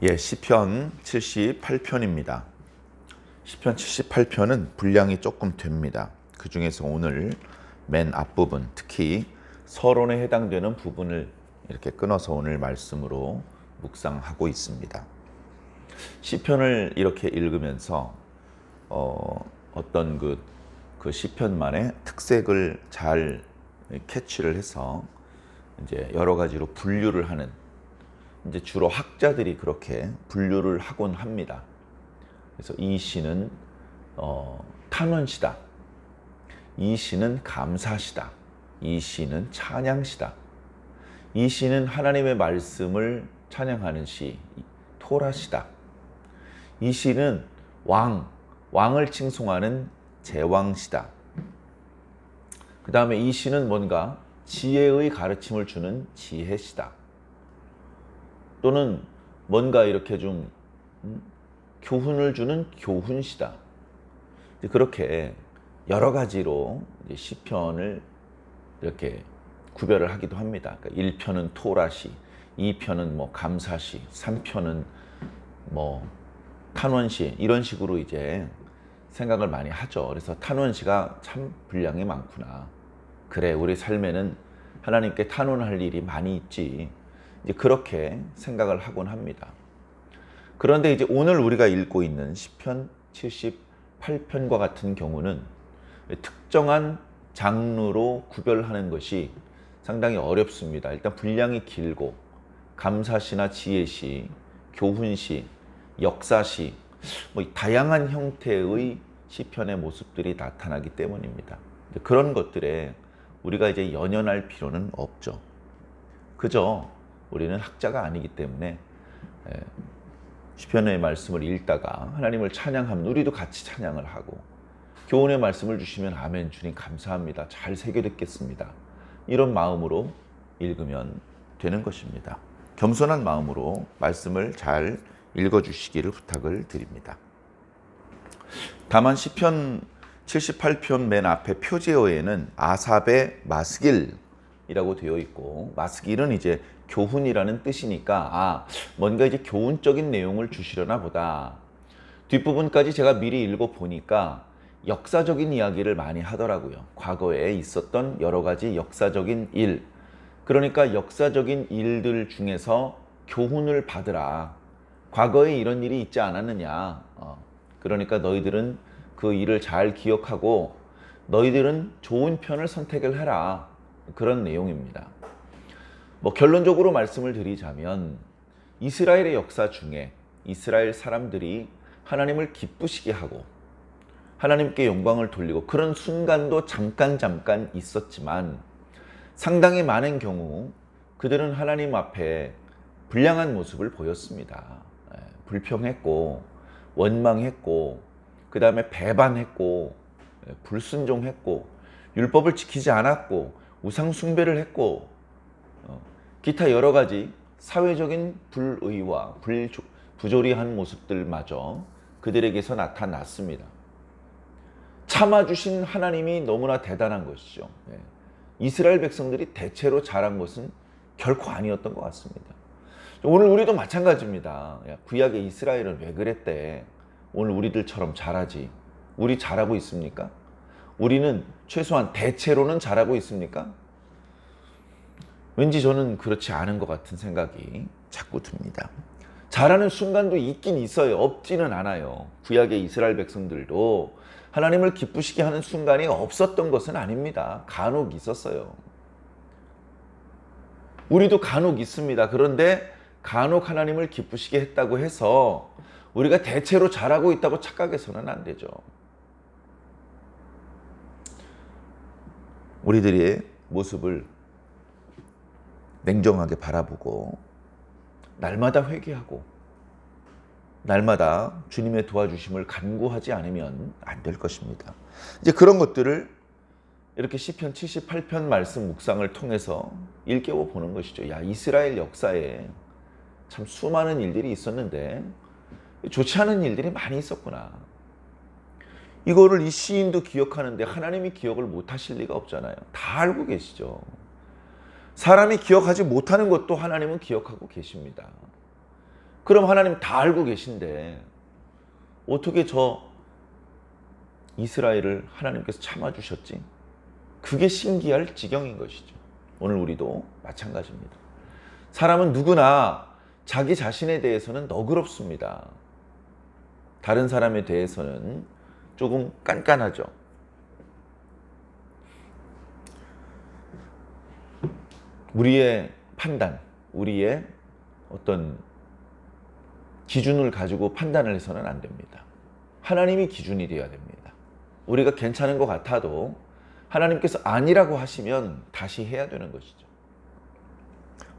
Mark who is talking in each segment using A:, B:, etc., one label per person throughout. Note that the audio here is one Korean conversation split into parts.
A: 예, 시편 78편입니다. 시편 78편은 분량이 조금 됩니다. 그 중에서 오늘 맨 앞부분, 특히 서론에 해당되는 부분을 이렇게 끊어서 오늘 말씀으로 묵상하고 있습니다. 시편을 이렇게 읽으면서 어, 어떤 그, 그 시편만의 특색을 잘 캐치를 해서 이제 여러 가지로 분류를 하는 이제 주로 학자들이 그렇게 분류를 하곤 합니다. 그래서 이 시는 어, 탄원시다. 이 시는 감사시다. 이 시는 찬양시다. 이 시는 하나님의 말씀을 찬양하는 시, 토라시다. 이 시는 왕, 왕을 칭송하는 제왕시다. 그 다음에 이 시는 뭔가 지혜의 가르침을 주는 지혜시다. 또는 뭔가 이렇게 좀 음, 교훈을 주는 교훈시다. 그렇게 여러 가지로 시편을 이렇게 구별을 하기도 합니다. 그러니까 1편은 토라시, 2편은 뭐 감사시, 3편은 뭐 탄원시 이런 식으로 이제 생각을 많이 하죠. 그래서 탄원시가 참 분량이 많구나. 그래, 우리 삶에는 하나님께 탄원할 일이 많이 있지. 이제 그렇게 생각을 하곤 합니다. 그런데 이제 오늘 우리가 읽고 있는 시편 78편과 같은 경우는 특정한 장르로 구별하는 것이 상당히 어렵습니다. 일단 분량이 길고 감사시나 지혜시, 교훈시, 역사시 뭐 다양한 형태의 시편의 모습들이 나타나기 때문입니다. 그런 것들에 우리가 이제 연연할 필요는 없죠. 그저 우리는 학자가 아니기 때문에 시편의 말씀을 읽다가 하나님을 찬양하면 우리도 같이 찬양을 하고 교훈의 말씀을 주시면 아멘 주님 감사합니다. 잘 새겨 듣겠습니다. 이런 마음으로 읽으면 되는 것입니다. 겸손한 마음으로 말씀을 잘 읽어 주시기를 부탁을 드립니다. 다만 시편 78편 맨 앞에 표제어에는 아삽의 마스길이라고 되어 있고 마스길은 이제 교훈이라는 뜻이니까 아 뭔가 이제 교훈적인 내용을 주시려나 보다. 뒷부분까지 제가 미리 읽어 보니까 역사적인 이야기를 많이 하더라고요. 과거에 있었던 여러 가지 역사적인 일. 그러니까 역사적인 일들 중에서 교훈을 받으라. 과거에 이런 일이 있지 않았느냐. 어. 그러니까 너희들은 그 일을 잘 기억하고 너희들은 좋은 편을 선택을 해라. 그런 내용입니다. 뭐 결론적으로 말씀을 드리자면 이스라엘의 역사 중에 이스라엘 사람들이 하나님을 기쁘시게 하고 하나님께 영광을 돌리고 그런 순간도 잠깐 잠깐 있었지만 상당히 많은 경우 그들은 하나님 앞에 불량한 모습을 보였습니다. 예, 불평했고 원망했고 그 다음에 배반했고 예, 불순종했고 율법을 지키지 않았고 우상 숭배를 했고 어, 기타 여러 가지 사회적인 불의와 부조리한 모습들마저 그들에게서 나타났습니다. 참아주신 하나님이 너무나 대단한 것이죠. 예. 이스라엘 백성들이 대체로 잘한 것은 결코 아니었던 것 같습니다. 오늘 우리도 마찬가지입니다. 구약의 이스라엘은 왜 그랬대? 오늘 우리들처럼 잘하지. 우리 잘하고 있습니까? 우리는 최소한 대체로는 잘하고 있습니까? 왠지 저는 그렇지 않은 것 같은 생각이 자꾸 듭니다. 잘하는 순간도 있긴 있어요. 없지는 않아요. 구약의 이스라엘 백성들도 하나님을 기쁘시게 하는 순간이 없었던 것은 아닙니다. 간혹 있었어요. 우리도 간혹 있습니다. 그런데 간혹 하나님을 기쁘시게 했다고 해서 우리가 대체로 잘하고 있다고 착각해서는 안 되죠. 우리들의 모습을 냉정하게 바라보고 날마다 회개하고 날마다 주님의 도와주심을 간구하지 않으면 안 될 것입니다. 이제 그런 것들을 이렇게 시편 78편 말씀 묵상을 통해서 일깨워 보는 것이죠. 야, 이스라엘 역사에 참 수많은 일들이 있었는데 좋지 않은 일들이 많이 있었구나. 이거를 이 시인도 기억하는데 하나님이 기억을 못 하실 리가 없잖아요. 다 알고 계시죠. 사람이 기억하지 못하는 것도 하나님은 기억하고 계십니다. 그럼 하나님 다 알고 계신데 어떻게 저 이스라엘을 하나님께서 참아주셨지? 그게 신기할 지경인 것이죠. 오늘 우리도 마찬가지입니다. 사람은 누구나 자기 자신에 대해서는 너그럽습니다. 다른 사람에 대해서는 조금 깐깐하죠. 우리의 판단, 우리의 어떤 기준을 가지고 판단을 해서는 안 됩니다. 하나님이 기준이 되어야 됩니다. 우리가 괜찮은 것 같아도 하나님께서 아니라고 하시면 다시 해야 되는 것이죠.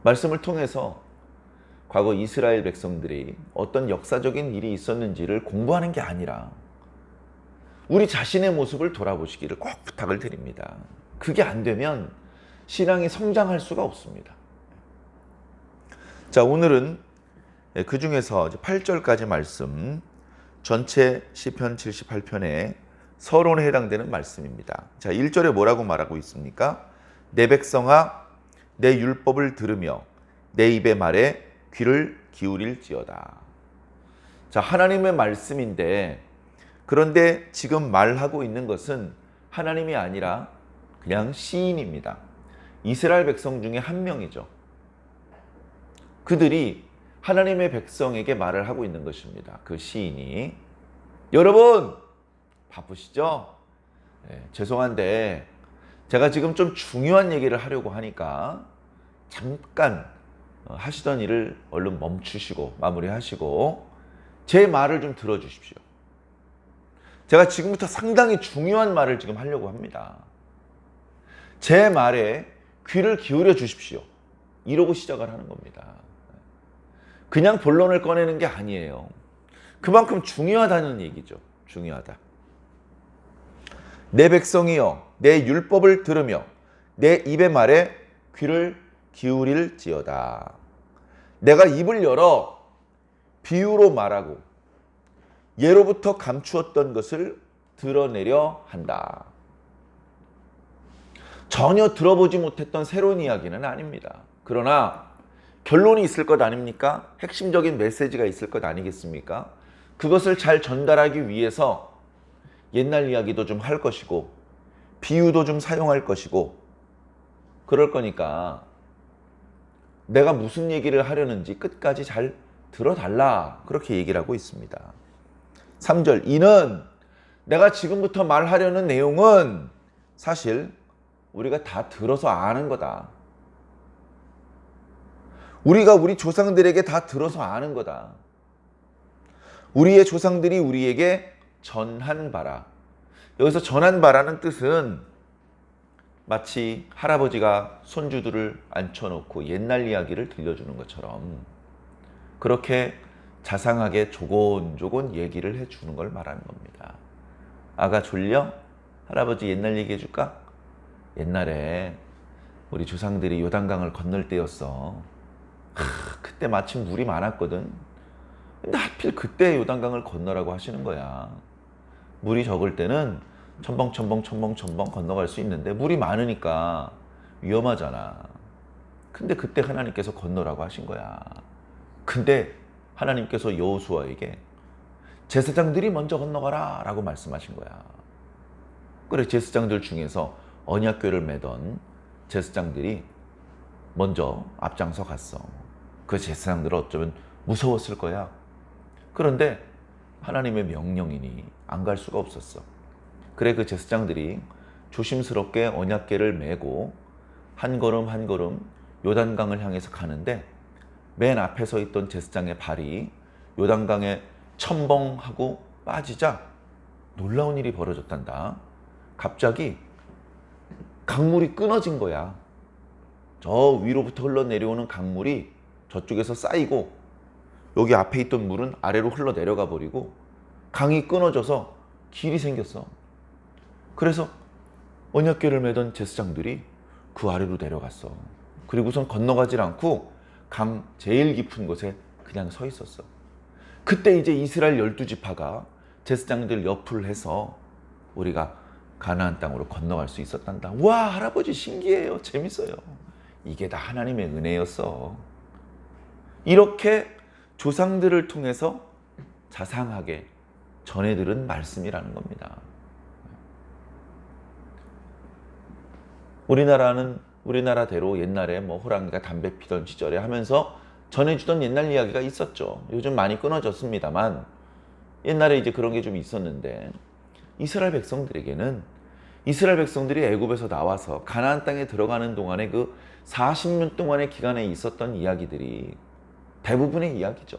A: 말씀을 통해서 과거 이스라엘 백성들이 어떤 역사적인 일이 있었는지를 공부하는 게 아니라 우리 자신의 모습을 돌아보시기를 꼭 부탁을 드립니다. 그게 안 되면 신앙이 성장할 수가 없습니다. 자, 오늘은 그 중에서 8절까지 말씀 전체 시편 78편의 서론에 해당되는 말씀입니다. 자, 1절에 뭐라고 말하고 있습니까? 내 백성아 내 율법을 들으며 내 입의 말에 귀를 기울일지어다. 자, 하나님의 말씀인데 그런데 지금 말하고 있는 것은 하나님이 아니라 그냥 시인입니다. 이스라엘 백성 중에 한 명이죠. 그들이 하나님의 백성에게 말을 하고 있는 것입니다. 그 시인이 여러분 바쁘시죠? 네, 죄송한데 제가 지금 좀 중요한 얘기를 하려고 하니까 잠깐 어, 하시던 일을 얼른 멈추시고 마무리하시고 제 말을 좀 들어주십시오. 제가 지금부터 상당히 중요한 말을 지금 하려고 합니다. 제 말에 귀를 기울여 주십시오. 이러고 시작을 하는 겁니다. 그냥 본론을 꺼내는 게 아니에요. 그만큼 중요하다는 얘기죠. 중요하다. 내 백성이여, 내 율법을 들으며 내 입의 말에 귀를 기울일지어다. 내가 입을 열어 비유로 말하고 예로부터 감추었던 것을 드러내려 한다. 전혀 들어보지 못했던 새로운 이야기는 아닙니다. 그러나 결론이 있을 것 아닙니까? 핵심적인 메시지가 있을 것 아니겠습니까? 그것을 잘 전달하기 위해서 옛날 이야기도 좀 할 것이고 비유도 좀 사용할 것이고 그럴 거니까 내가 무슨 얘기를 하려는지 끝까지 잘 들어달라 그렇게 얘기를 하고 있습니다. 3절 이는 내가 지금부터 말하려는 내용은 사실 우리가 다 들어서 아는 거다. 우리가 우리 조상들에게 다 들어서 아는 거다. 우리의 조상들이 우리에게 전한 바라. 여기서 전한 바라는 뜻은 마치 할아버지가 손주들을 앉혀놓고 옛날 이야기를 들려주는 것처럼 그렇게 자상하게 조곤조곤 얘기를 해주는 걸 말하는 겁니다. 아가 졸려? 할아버지 옛날 얘기 해줄까? 옛날에 우리 조상들이 요단강을 건널 때였어. 하, 그때 마침 물이 많았거든. 근데 하필 그때 요단강을 건너라고 하시는 거야. 물이 적을 때는 첨벙 첨벙 첨벙 첨벙 건너갈 수 있는데 물이 많으니까 위험하잖아. 근데 그때 하나님께서 건너라고 하신 거야. 근데 하나님께서 여호수아에게 제사장들이 먼저 건너가라 라고 말씀하신 거야. 그래 제사장들 중에서 언약궤를 매던 제사장들이 먼저 앞장서 갔어. 그 제사장들은 어쩌면 무서웠을 거야. 그런데 하나님의 명령이니 안 갈 수가 없었어. 그래 그 제사장들이 조심스럽게 언약궤를 메고 한 걸음 한 걸음 요단강을 향해서 가는데 맨 앞에 서 있던 제사장의 발이 요단강에 첨벙하고 빠지자 놀라운 일이 벌어졌단다. 갑자기 강물이 끊어진 거야. 저 위로부터 흘러내려오는 강물이 저쪽에서 쌓이고 여기 앞에 있던 물은 아래로 흘러 내려가 버리고 강이 끊어져서 길이 생겼어. 그래서 언약궤를 매던 제사장들이 그 아래로 내려갔어. 그리고선 건너가질 않고 강 제일 깊은 곳에 그냥 서 있었어. 그때 이제 이스라엘 열두 지파가 제사장들 옆을 해서 우리가 가나안 땅으로 건너갈 수 있었단다. 와 할아버지 신기해요. 재밌어요. 이게 다 하나님의 은혜였어. 이렇게 조상들을 통해서 자상하게 전해 들은 말씀이라는 겁니다. 우리나라는 우리나라대로 옛날에 뭐 호랑이가 담배 피던 시절에 하면서 전해주던 옛날 이야기가 있었죠. 요즘 많이 끊어졌습니다만 옛날에 이제 그런 게 좀 있었는데 이스라엘 백성들에게는 이스라엘 백성들이 애굽에서 나와서 가나안 땅에 들어가는 동안에 그 40년 동안의 기간에 있었던 이야기들이 대부분의 이야기죠.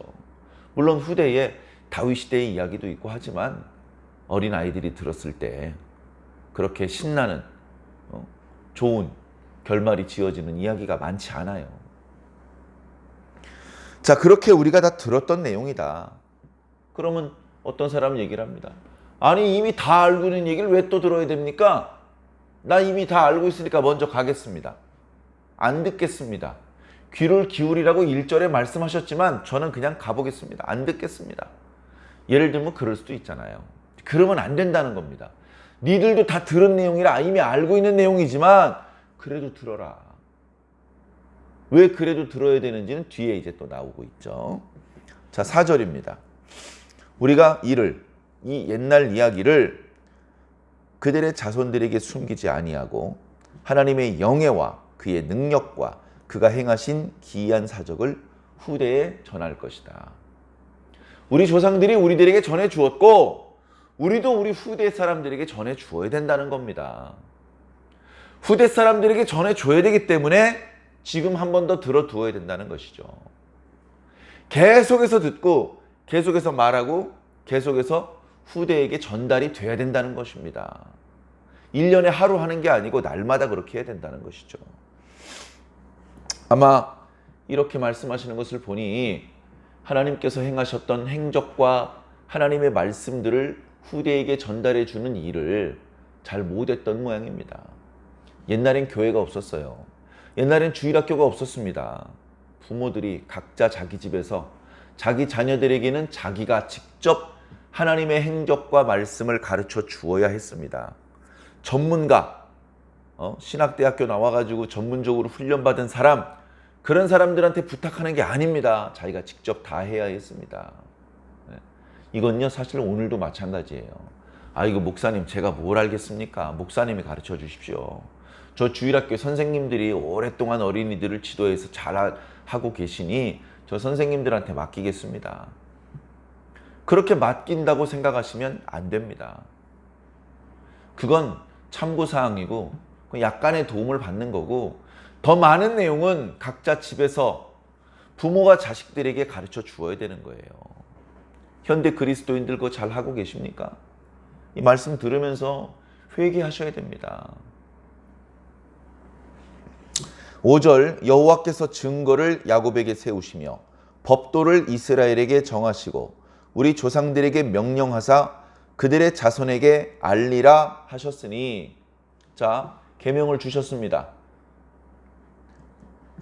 A: 물론 후대에 다윗 시대의 이야기도 있고 하지만 어린 아이들이 들었을 때 그렇게 신나는 어, 좋은 결말이 지어지는 이야기가 많지 않아요. 자, 그렇게 우리가 다 들었던 내용이다. 그러면 어떤 사람은 얘기를 합니다. 아니, 이미 다 알고 있는 얘기를 왜 또 들어야 됩니까? 나 이미 다 알고 있으니까 먼저 가겠습니다. 안 듣겠습니다. 귀를 기울이라고 1절에 말씀하셨지만 저는 그냥 가보겠습니다. 안 듣겠습니다. 예를 들면 그럴 수도 있잖아요. 그러면 안 된다는 겁니다. 니들도 다 들은 내용이라 이미 알고 있는 내용이지만 그래도 들어라. 왜 그래도 들어야 되는지는 뒤에 이제 또 나오고 있죠. 자, 4절입니다. 우리가 이를 이 옛날 이야기를 그들의 자손들에게 숨기지 아니하고 하나님의 영예와 그의 능력과 그가 행하신 기이한 사적을 후대에 전할 것이다. 우리 조상들이 우리들에게 전해 주었고 우리도 우리 후대 사람들에게 전해 주어야 된다는 겁니다. 후대 사람들에게 전해 줘야 되기 때문에 지금 한 번 더 들어 두어야 된다는 것이죠. 계속해서 듣고 계속해서 말하고 계속해서 후대에게 전달이 돼야 된다는 것입니다. 1년에 하루 하는 게 아니고 날마다 그렇게 해야 된다는 것이죠. 아마 이렇게 말씀하시는 것을 보니 하나님께서 행하셨던 행적과 하나님의 말씀들을 후대에게 전달해 주는 일을 잘 못했던 모양입니다. 옛날엔 교회가 없었어요. 옛날엔 주일학교가 없었습니다. 부모들이 각자 자기 집에서 자기 자녀들에게는 자기가 직접 하나님의 행적과 말씀을 가르쳐 주어야 했습니다. 전문가, 어? 신학대학교 나와가지고 전문적으로 훈련받은 사람, 그런 사람들한테 부탁하는 게 아닙니다. 자기가 직접 다 해야 했습니다. 네. 이건요, 사실 오늘도 마찬가지예요. 아, 이거 목사님, 제가 뭘 알겠습니까? 목사님이 가르쳐 주십시오. 저 주일학교 선생님들이 오랫동안 어린이들을 지도해서 잘 하고 계시니 저 선생님들한테 맡기겠습니다. 그렇게 맡긴다고 생각하시면 안 됩니다. 그건 참고사항이고 약간의 도움을 받는 거고 더 많은 내용은 각자 집에서 부모가 자식들에게 가르쳐 주어야 되는 거예요. 현대 그리스도인들 그거 잘 하고 계십니까? 이 말씀 들으면서 회개하셔야 됩니다. 5절 여호와께서 증거를 야곱에게 세우시며 법도를 이스라엘에게 정하시고 우리 조상들에게 명령하사 그들의 자손에게 알리라 하셨으니 자 계명을 주셨습니다.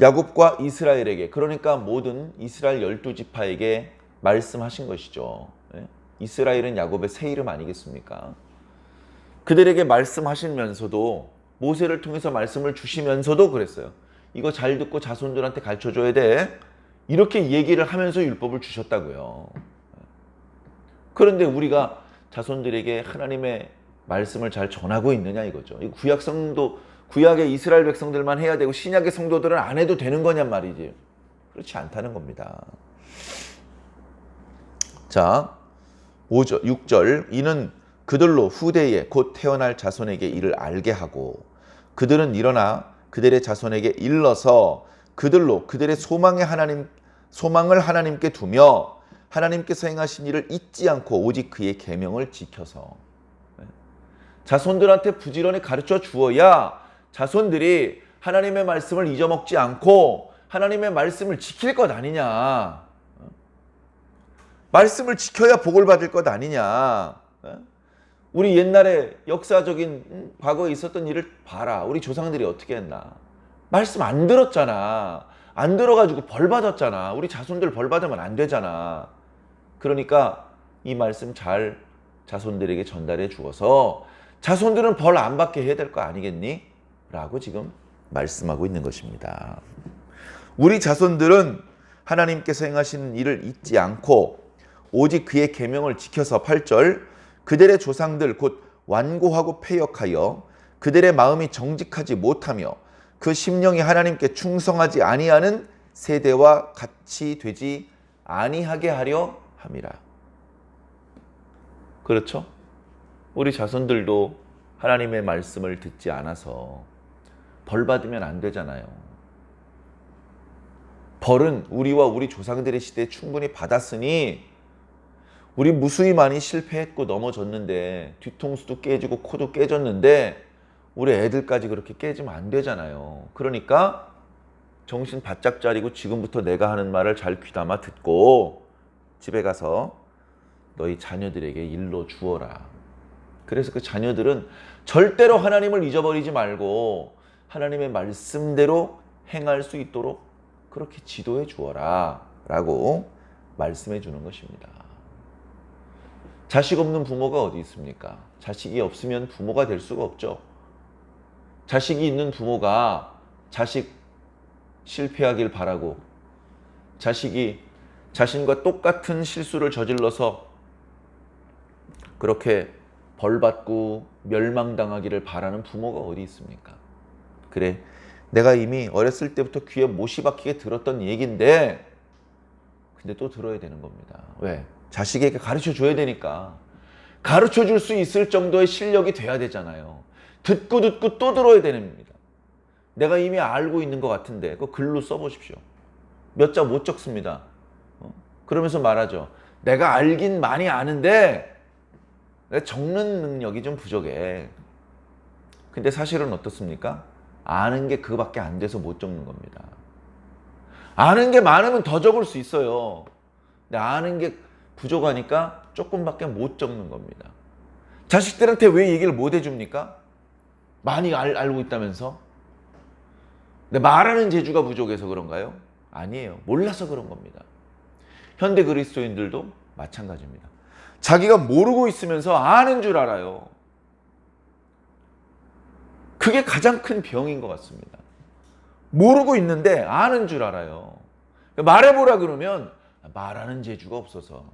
A: 야곱과 이스라엘에게 그러니까 모든 이스라엘 열두 지파에게 말씀하신 것이죠. 예? 이스라엘은 야곱의 새 이름 아니겠습니까? 그들에게 말씀하시면서도 모세를 통해서 말씀을 주시면서도 그랬어요. 이거 잘 듣고 자손들한테 가르쳐 줘야 돼. 이렇게 얘기를 하면서 율법을 주셨다고요. 그런데 우리가 자손들에게 하나님의 말씀을 잘 전하고 있느냐 이거죠. 이 구약 성도 구약의 이스라엘 백성들만 해야 되고 신약의 성도들은 안 해도 되는 거냔 말이지. 그렇지 않다는 겁니다. 자, 5절, 6절 이는 그들로 후대에 곧 태어날 자손에게 이를 알게 하고 그들은 일어나 그들의 자손에게 일러서 그들로 그들의 소망의 하나님 소망을 하나님께 두며 하나님께서 행하신 일을 잊지 않고 오직 그의 계명을 지켜서 네. 자손들한테 부지런히 가르쳐 주어야 자손들이 하나님의 말씀을 잊어먹지 않고 하나님의 말씀을 지킬 것 아니냐. 말씀을 지켜야 복을 받을 것 아니냐. 우리 옛날에 역사적인 과거에 있었던 일을 봐라. 우리 조상들이 어떻게 했나. 말씀 안 들었잖아. 안 들어가지고 벌 받았잖아. 우리 자손들 벌 받으면 안 되잖아. 그러니까 이 말씀 잘 자손들에게 전달해 주어서 자손들은 벌 안 받게 해야 될 거 아니겠니? 라고 지금 말씀하고 있는 것입니다. 우리 자손들은 하나님께서 행하시는 일을 잊지 않고 오직 그의 계명을 지켜서 8절 그들의 조상들 곧 완고하고 패역하여 그들의 마음이 정직하지 못하며 그 심령이 하나님께 충성하지 아니하는 세대와 같이 되지 아니하게 하려 함이라. 그렇죠? 우리 자손들도 하나님의 말씀을 듣지 않아서 벌 받으면 안 되잖아요. 벌은 우리와 우리 조상들의 시대에 충분히 받았으니 우리 무수히 많이 실패했고 넘어졌는데 뒤통수도 깨지고 코도 깨졌는데 우리 애들까지 그렇게 깨지면 안 되잖아요. 그러니까 정신 바짝 차리고 지금부터 내가 하는 말을 잘 귀담아 듣고 집에 가서 너희 자녀들에게 일러 주어라. 그래서 그 자녀들은 절대로 하나님을 잊어버리지 말고 하나님의 말씀대로 행할 수 있도록 그렇게 지도해 주어라. 라고 말씀해 주는 것입니다. 자식 없는 부모가 어디 있습니까? 자식이 없으면 부모가 될 수가 없죠. 자식이 있는 부모가 자식 실패하길 바라고 자식이 자신과 똑같은 실수를 저질러서 그렇게 벌받고 멸망당하기를 바라는 부모가 어디 있습니까? 그래, 내가 이미 어렸을 때부터 귀에 못이 박히게 들었던 얘기인데, 근데 또 들어야 되는 겁니다. 왜? 자식에게 가르쳐 줘야 되니까. 가르쳐 줄 수 있을 정도의 실력이 돼야 되잖아요. 듣고 듣고 또 들어야 됩니다. 내가 이미 알고 있는 것 같은데, 그 글로 써보십시오. 몇 자 못 적습니다. 어? 그러면서 말하죠. 내가 알긴 많이 아는데, 내가 적는 능력이 좀 부족해. 근데 사실은 어떻습니까? 아는 게 그거밖에 안 돼서 못 적는 겁니다. 아는 게 많으면 더 적을 수 있어요. 근데 아는 게 부족하니까 조금밖에 못 적는 겁니다. 자식들한테 왜 얘기를 못 해줍니까? 많이 알, 알고 있다면서? 근데 말하는 재주가 부족해서 그런가요? 아니에요. 몰라서 그런 겁니다. 현대 그리스도인들도 마찬가지입니다. 자기가 모르고 있으면서 아는 줄 알아요. 그게 가장 큰 병인 것 같습니다. 모르고 있는데 아는 줄 알아요. 말해보라 그러면 말하는 재주가 없어서.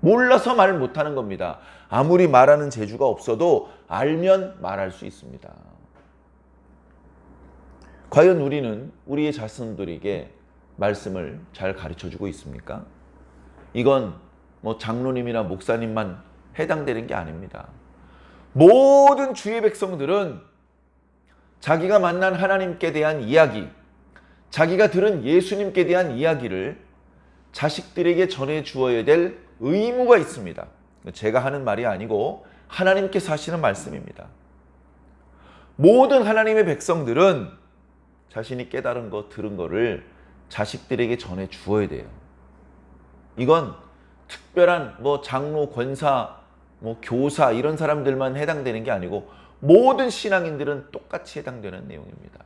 A: 몰라서 말 못하는 겁니다. 아무리 말하는 재주가 없어도 알면 말할 수 있습니다. 과연 우리는 우리의 자손들에게 말씀을 잘 가르쳐 주고 있습니까? 이건 뭐 장로님이나 목사님만 해당되는 게 아닙니다. 모든 주의 백성들은 자기가 만난 하나님께 대한 이야기, 자기가 들은 예수님께 대한 이야기를 자식들에게 전해 주어야 될 의무가 있습니다. 제가 하는 말이 아니고 하나님께서 하시는 말씀입니다. 모든 하나님의 백성들은 자신이 깨달은 거, 들은 거를 자식들에게 전해 주어야 돼요. 이건 특별한 뭐 장로, 권사, 뭐 교사 이런 사람들만 해당되는 게 아니고 모든 신앙인들은 똑같이 해당되는 내용입니다.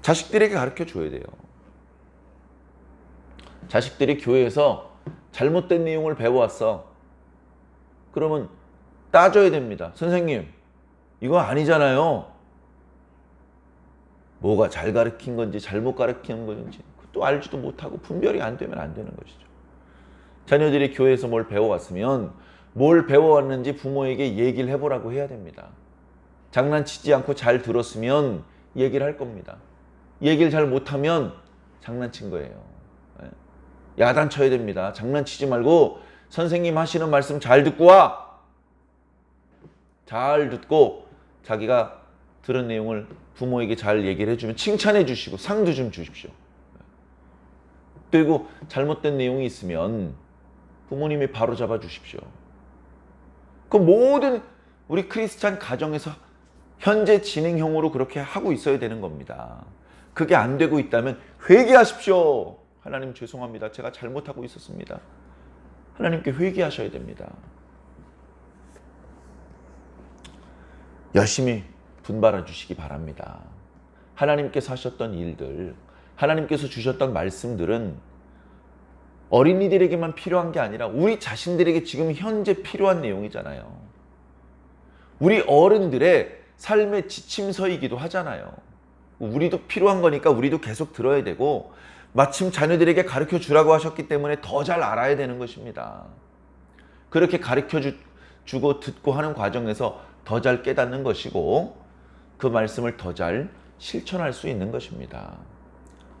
A: 자식들에게 가르쳐 줘야 돼요. 자식들이 교회에서 잘못된 내용을 배워왔어. 그러면 따져야 됩니다. 선생님, 이거 아니잖아요. 뭐가 잘 가르친 건지 잘못 가르친 건지 또 알지도 못하고 분별이 안 되면 안 되는 것이죠. 자녀들이 교회에서 뭘 배워왔으면 뭘 배워왔는지 부모에게 얘기를 해보라고 해야 됩니다. 장난치지 않고 잘 들었으면 얘기를 할 겁니다. 얘기를 잘 못하면 장난친 거예요. 예. 야단쳐야 됩니다. 장난치지 말고 선생님 하시는 말씀 잘 듣고 와. 잘 듣고 자기가 들은 내용을 부모에게 잘 얘기를 해주면 칭찬해 주시고 상도 좀 주십시오. 그리고 잘못된 내용이 있으면 부모님이 바로 잡아 주십시오. 그 모든 우리 크리스찬 가정에서 현재 진행형으로 그렇게 하고 있어야 되는 겁니다. 그게 안 되고 있다면 회개하십시오. 하나님 죄송합니다. 제가 잘못하고 있었습니다. 하나님께 회개하셔야 됩니다. 열심히 분발해 주시기 바랍니다. 하나님께서 하셨던 일들, 하나님께서 주셨던 말씀들은 어린이들에게만 필요한 게 아니라 우리 자신들에게 지금 현재 필요한 내용이잖아요. 우리 어른들의 삶의 지침서이기도 하잖아요. 우리도 필요한 거니까 우리도 계속 들어야 되고 마침 자녀들에게 가르쳐 주라고 하셨기 때문에 더 잘 알아야 되는 것입니다. 그렇게 가르쳐 주, 주고 듣고 하는 과정에서 더 잘 깨닫는 것이고 그 말씀을 더 잘 실천할 수 있는 것입니다.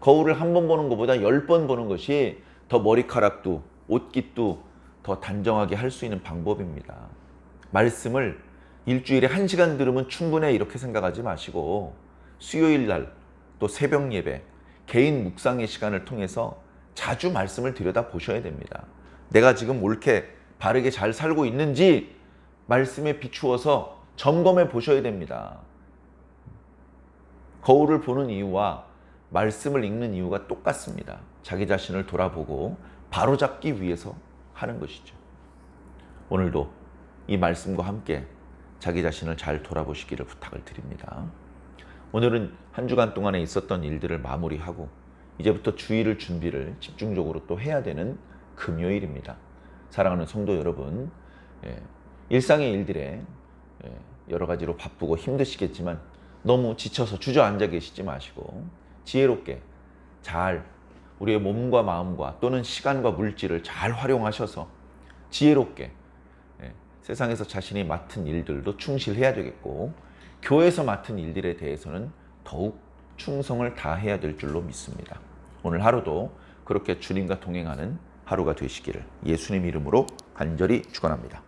A: 거울을 한 번 보는 것보다 열 번 보는 것이 더 머리카락도 옷깃도 더 단정하게 할 수 있는 방법입니다. 말씀을 일주일에 한 시간 들으면 충분해 이렇게 생각하지 마시고 수요일 날 또 새벽 예배 개인 묵상의 시간을 통해서 자주 말씀을 들여다 보셔야 됩니다. 내가 지금 옳게 바르게 잘 살고 있는지 말씀에 비추어서 점검해 보셔야 됩니다. 거울을 보는 이유와 말씀을 읽는 이유가 똑같습니다. 자기 자신을 돌아보고 바로잡기 위해서 하는 것이죠. 오늘도 이 말씀과 함께 자기 자신을 잘 돌아보시기를 부탁을 드립니다. 오늘은 한 주간 동안에 있었던 일들을 마무리하고 이제부터 주일을 준비를 집중적으로 또 해야 되는 금요일입니다. 사랑하는 성도 여러분, 예, 일상의 일들에 예, 여러 가지로 바쁘고 힘드시겠지만 너무 지쳐서 주저앉아 계시지 마시고 지혜롭게 잘 우리의 몸과 마음과 또는 시간과 물질을 잘 활용하셔서 지혜롭게 예, 세상에서 자신이 맡은 일들도 충실해야 되겠고 교회에서 맡은 일들에 대해서는 더욱 충성을 다해야 될 줄로 믿습니다. 오늘 하루도 그렇게 주님과 동행하는 하루가 되시기를 예수님 이름으로 간절히 축원합니다.